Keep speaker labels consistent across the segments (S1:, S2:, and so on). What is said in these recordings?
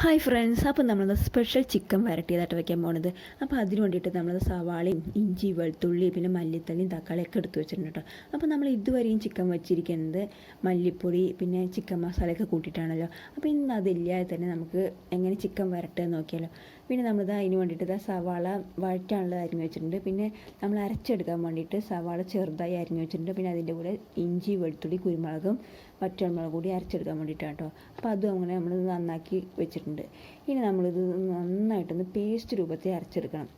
S1: Hi friends അപ്പോൾ നമ്മൾ special chicken വരട്ടിയതായിട്ട് വയ്ക്കാൻ പോണത്. അപ്പോൾ അതിന് വേണ്ടിയിട്ട് നമ്മൾ സവാളയും ഇഞ്ചി വെളുത്തുള്ളി പിന്നെ മല്ലിത്തള്ളിയും തക്കാളിയൊക്കെ എടുത്ത് വെച്ചിട്ടുണ്ട് കേട്ടോ അപ്പോൾ നമ്മൾ ഇതുവരെയും ചിക്കൻ വെച്ചിരിക്കുന്നത് മല്ലിപ്പൊടി പിന്നെ ചിക്കൻ മസാലയൊക്കെ കൂട്ടിയിട്ടാണല്ലോ. അപ്പോൾ ഇന്ന് അതില്ലാതെ തന്നെ നമുക്ക് എങ്ങനെ ചിക്കൻ വരട്ടുക നോക്കിയാലോ. പിന്നെ നമ്മളിത് അതിന് വേണ്ടിയിട്ട് സവാള വഴറ്റാനുള്ളത് അരിഞ്ഞ് വെച്ചിട്ടുണ്ട്. പിന്നെ നമ്മൾ അരച്ചെടുക്കാൻ വേണ്ടിയിട്ട് സവാള ചെറുതായി അരിഞ്ഞ് വെച്ചിട്ടുണ്ട്. പിന്നെ അതിന്റെ കൂടെ ഇഞ്ചി വെളുത്തുള്ളി കുരുമുളകും വറ്റൽമുളക് കൂടി അരച്ചെടുക്കാൻ വേണ്ടിയിട്ടാണ് കേട്ടോ അപ്പോൾ അതും അങ്ങനെ നമ്മൾ നന്നാക്കി വെച്ചിട്ടുണ്ട്. ഇനി നമ്മളിത് നന്നായിട്ടൊന്ന് പേസ്റ്റ് രൂപത്തിൽ അരച്ചെടുക്കണം.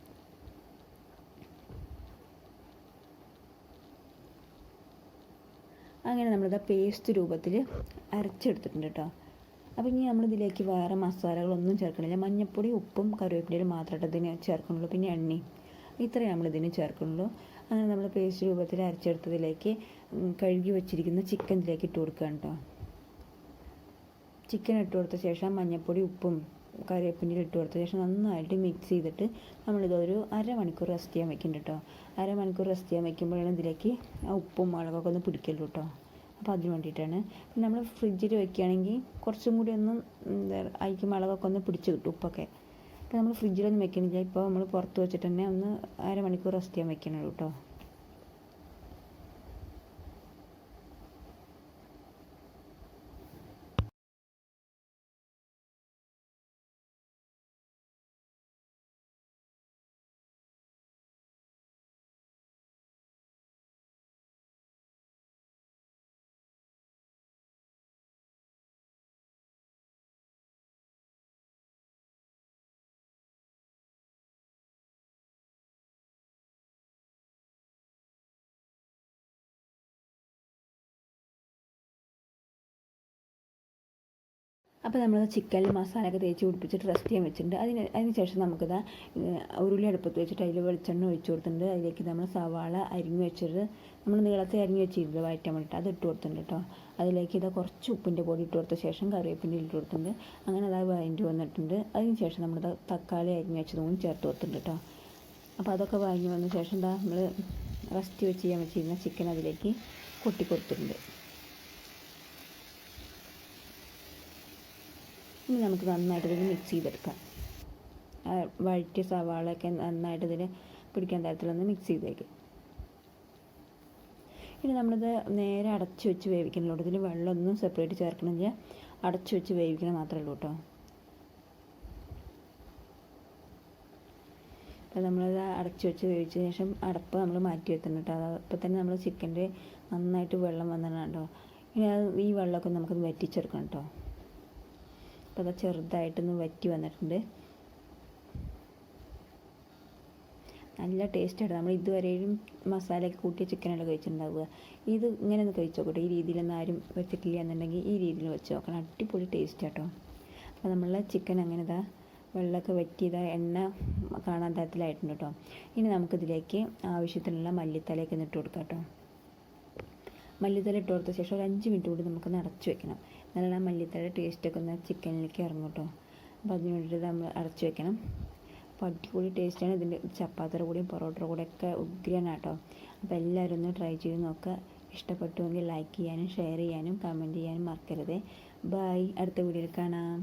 S1: അങ്ങനെ നമ്മളിത് പേസ്റ്റ് രൂപത്തിൽ അരച്ചെടുത്തിട്ടുണ്ട് കേട്ടോ അപ്പോൾ ഇനി നമ്മളിതിലേക്ക് വേറെ മസാലകളൊന്നും ചേർക്കണില്ല. മഞ്ഞൾപ്പൊടി ഉപ്പും കറിവേപ്പിലയും മാത്രമായിട്ട് ഇതിന് ചേർക്കണുള്ളൂ. പിന്നെ എണ്ണയും. ഇത്രയും നമ്മളിതിന് ചേർക്കുന്നുള്ളൂ അങ്ങനെ നമ്മൾ പേസ്റ്റ് രൂപത്തിൽ അരച്ചെടുത്തതിലേക്ക് കഴുകി വെച്ചിരിക്കുന്ന ചിക്കനിലേക്ക് ഇട്ട് കൊടുക്കുക കേട്ടോ ചിക്കൻ ഇട്ട് കൊടുത്ത ശേഷം മഞ്ഞൾപ്പൊടി ഉപ്പും കറിവേപ്പിന്റെ ഇട്ട് കൊടുത്ത ശേഷം നന്നായിട്ട് മിക്സ് ചെയ്തിട്ട് നമ്മളിതൊരു അരമണിക്കൂർ റെസ്റ്റ് ചെയ്യാൻ വെക്കുന്നുണ്ട് കേട്ടോ അരമണിക്കൂർ റെസ്റ്റ് ചെയ്യാൻ വെക്കുമ്പോഴാണ് ഇതിലേക്ക് ഉപ്പും മുളകൊക്കെ ഒന്ന് പിടിക്കല്ലോ കേട്ടോ അപ്പോൾ അതിന് വേണ്ടിയിട്ടാണ്. പിന്നെ നമ്മൾ ഫ്രിഡ്ജിൽ വെക്കുകയാണെങ്കിൽ കുറച്ചും കൂടി ഒന്ന് അതിക്ക് മുളകൊക്കെ ഒന്ന് പിടിച്ച് കിട്ടും ഉപ്പൊക്കെ. അപ്പോൾ നമ്മൾ ഫ്രിഡ്ജിലൊന്നും വെക്കണില്ല ഇപ്പോൾ നമ്മൾ പുറത്ത് വെച്ചിട്ട് തന്നെ ഒന്ന് അരമണിക്കൂർ റെസ്റ്റ് ചെയ്യാൻ വെക്കണുള്ളൂ കേട്ടോ അപ്പോൾ നമ്മൾ ചിക്കനിൽ മസാലയൊക്കെ തേച്ച് പിടിപ്പിച്ചിട്ട് റെസ്റ്റ് ചെയ്യാൻ വെച്ചിട്ടുണ്ട്. അതിന് അതിന് ശേഷം നമുക്കിത് ഉരുളി അടുപ്പത്ത് വെച്ചിട്ട് അതിൽ വെളിച്ചെണ്ണ ഒഴിച്ച് കൊടുത്തിട്ടുണ്ട്. അതിലേക്ക് നമ്മൾ സവാള അരിഞ്ഞു വെച്ചിട്ട് നമ്മൾ നീളത്തിൽ അരിഞ്ഞു വെച്ചിരുന്നത് വയറ്റാൻ വേണ്ടിയിട്ട് അത് ഇട്ട് കൊടുത്തിട്ടുണ്ട് കേട്ടോ അതിലേക്ക് ഇത് കുറച്ച് ഉപ്പിന്റെ പൊടി ഇട്ട് കൊടുത്ത ശേഷം കറിവേപ്പിന്റെ ഇട്ട് കൊടുത്തിട്ടുണ്ട്. അങ്ങനെ അത് വഴഞ്ഞ് വന്നിട്ടുണ്ട്. അതിന് ശേഷം നമ്മൾ തക്കാളി അരിഞ്ഞ് വെച്ചതും ചേർത്ത് കൊടുത്തിട്ടുണ്ട് കേട്ടോ അപ്പോൾ അതൊക്കെ വഴഞ്ഞ് വന്ന ശേഷം എന്താ നമ്മൾ റെസ്റ്റ് വെച്ച് ചെയ്യാൻ വെച്ചിരുന്ന ചിക്കൻ അതിലേക്ക് കൊട്ടി കൊടുത്തിട്ടുണ്ട്. ഇനി നമുക്ക് നന്നായിട്ട് ഇതിന് മിക്സ് ചെയ്തെടുക്കാം. വഴറ്റിയ സവാളയൊക്കെ നന്നായിട്ട് ഇതിൽ പിടിക്കാൻ തരത്തിലൊന്ന് മിക്സ് ചെയ്തേക്ക്. ഇനി നമ്മളിത് നേരെ അടച്ചു വെച്ച് വേവിക്കുന്നുള്ളൂ ഇതിൽ വെള്ളമൊന്നും സെപ്പറേറ്റ് ചേർക്കണമെങ്കിൽ അടച്ചു വെച്ച് വേവിക്കണം മാത്രമേ ഉള്ളൂ കേട്ടോ അപ്പോൾ നമ്മളത് അടച്ചു വെച്ച് വേവിച്ച ശേഷം അടപ്പ് നമ്മൾ മാറ്റി വെക്കണം കേട്ടോ. അത് അപ്പോൾ തന്നെ നമ്മൾ ചിക്കന്റെ നന്നായിട്ട് വെള്ളം വന്നിട്ടുണ്ട് ഇനി അത് ഈ വെള്ളമൊക്കെ നമുക്കൊന്ന് വറ്റിച്ചെടുക്കണം കേട്ടോ. അപ്പോൾ അത് ചെറുതായിട്ടൊന്ന് വറ്റി വന്നിട്ടുണ്ട്. നല്ല ടേസ്റ്റാണ് നമ്മൾ ഇതുവരെയും മസാലയൊക്കെ കൂട്ടിയ ചിക്കനല്ല കഴിച്ചിട്ടുണ്ടാവുക. ഇത് ഇങ്ങനെ ഒന്ന് കഴിച്ച് നോക്കട്ടെ ഈ രീതിയിലൊന്നും ആരും വെച്ചിട്ടില്ല എന്നുണ്ടെങ്കിൽ ഈ രീതിയിൽ വെച്ച് നോക്കണം. അടിപൊളി ടേസ്റ്റ് കേട്ടോ അപ്പോൾ നമ്മൾ ചിക്കൻ അങ്ങനെ ഇതാ വെള്ളമൊക്കെ വറ്റിയത് എണ്ണ കാണാൻ തരത്തിലായിട്ടുണ്ട് കേട്ടോ. ഇനി നമുക്കിതിലേക്ക് ആവശ്യത്തിനുള്ള മല്ലിത്തലയൊക്കെ ഇട്ട് കൊടുക്കാം കേട്ടോ. മല്ലിത്തല ഇട്ട് കൊടുത്ത ശേഷം ഒരു അഞ്ച് മിനിറ്റ് കൂടി നമുക്ക് നിറച്ച് വെക്കണം. നല്ല മല്ലിത്തല ടേസ്റ്റൊക്കെ ഒന്ന് ചിക്കനിലേക്ക് ഇറങ്ങും കേട്ടോ. അപ്പോൾ അതിന് വേണ്ടിയിട്ട് നമ്മൾ അടച്ച് വെക്കണം. അപ്പോൾ അടിപൊളി ടേസ്റ്റാണ് ഇതിന്റെ ചപ്പാത്തിയുടെ കൂടെയും പൊറോട്ടയുടെ കൂടെയൊക്കെ ഉഗ്രനാണ് കേട്ടോ അപ്പോൾ എല്ലാവരും ഒന്ന് ട്രൈ ചെയ്ത് നോക്കുക ഇഷ്ടപ്പെട്ടുവെങ്കിൽ ലൈക്ക് ചെയ്യാനും ഷെയർ ചെയ്യാനും കമന്റ് ചെയ്യാനും മറക്കരുത്. ബായ് അടുത്ത വീഡിയോയിൽ കാണാം.